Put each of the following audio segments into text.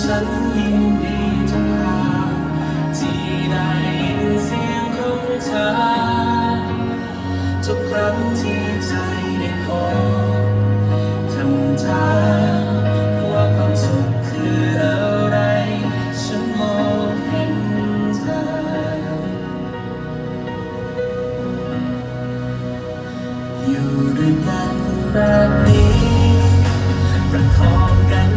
ฉันยินดีทุกคางที่ได้ยินเสียงของเธอทุกครั้ที่ใจได้พบคำถาว่าความสุขคืออะไร ฉันมองเห็เธอ อยู่ด้วยกันแบบนี้ประคองกัน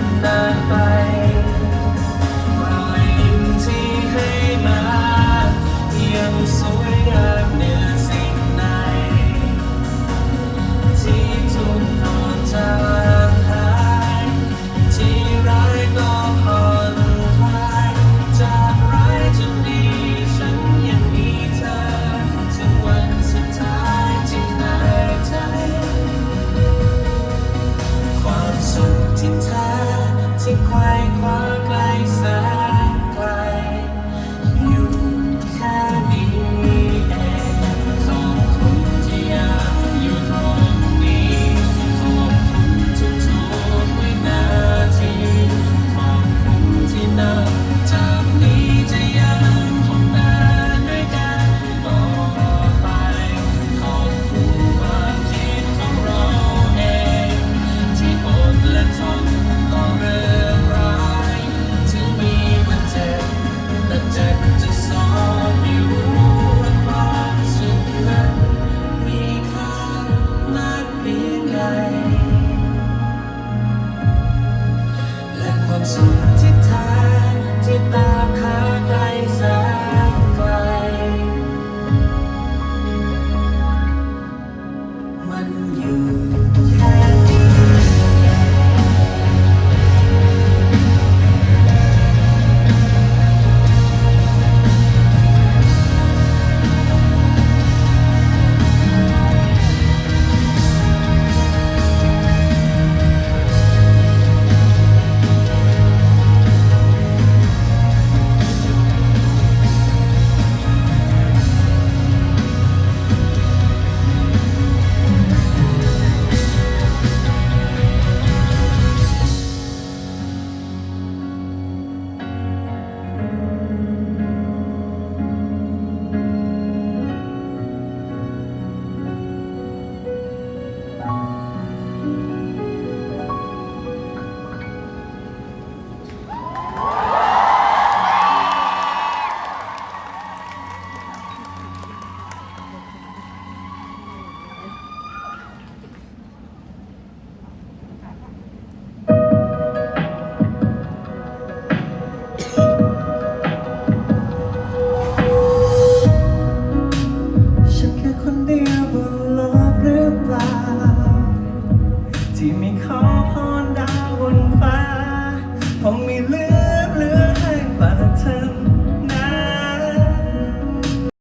light.